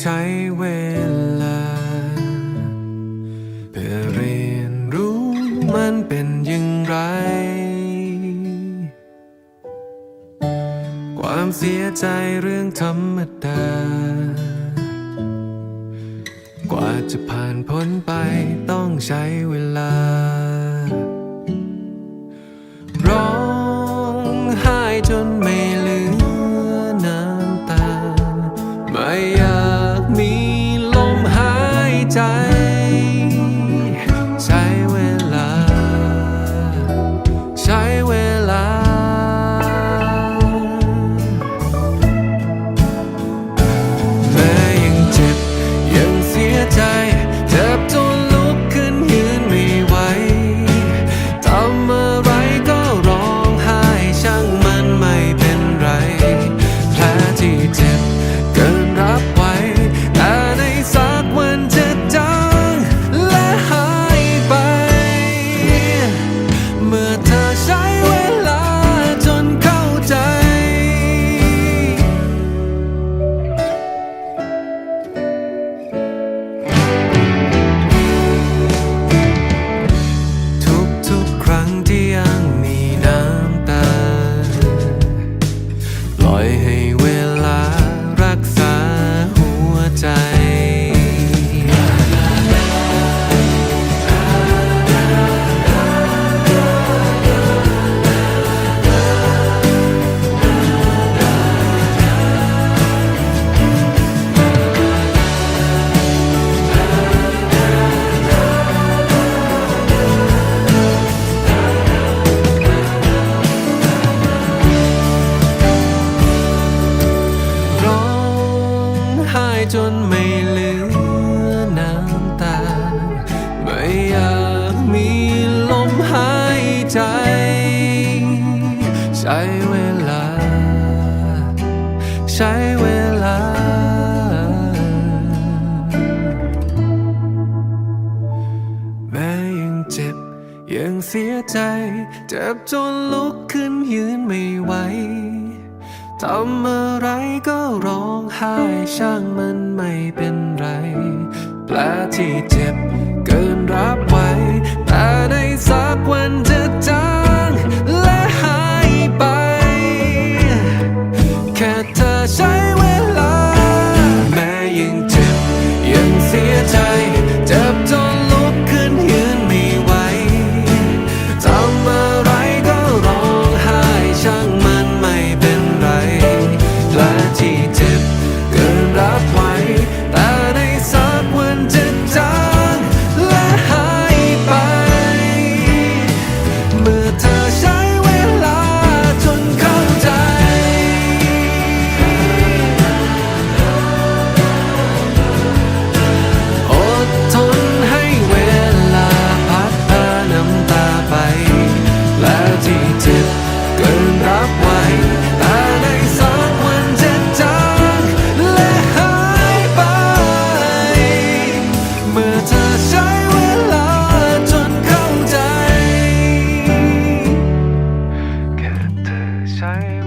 ใช้เวลา เพื่อเรียนรู้มันเป็นอย่างไร ความเสียใจเรื่องธรรมดา กว่าจะผ่านพ้นไปต้องใช้เวลาา ปล่อยให้เว จนไม่เหลือน้ำตา ไม่อยากมีลมหายใจ ใช้เวลา ใช้เวลา แม้ยังเจ็บ ยังเสียใจ เจ็บจนลุกขึ้นยืนไม่ไหว ทำอะไรก็ร้องไห้ช่างมันไม่เป็นไร แผลที่เจ็บเกินรับไว้ แต่ในสักวัน time.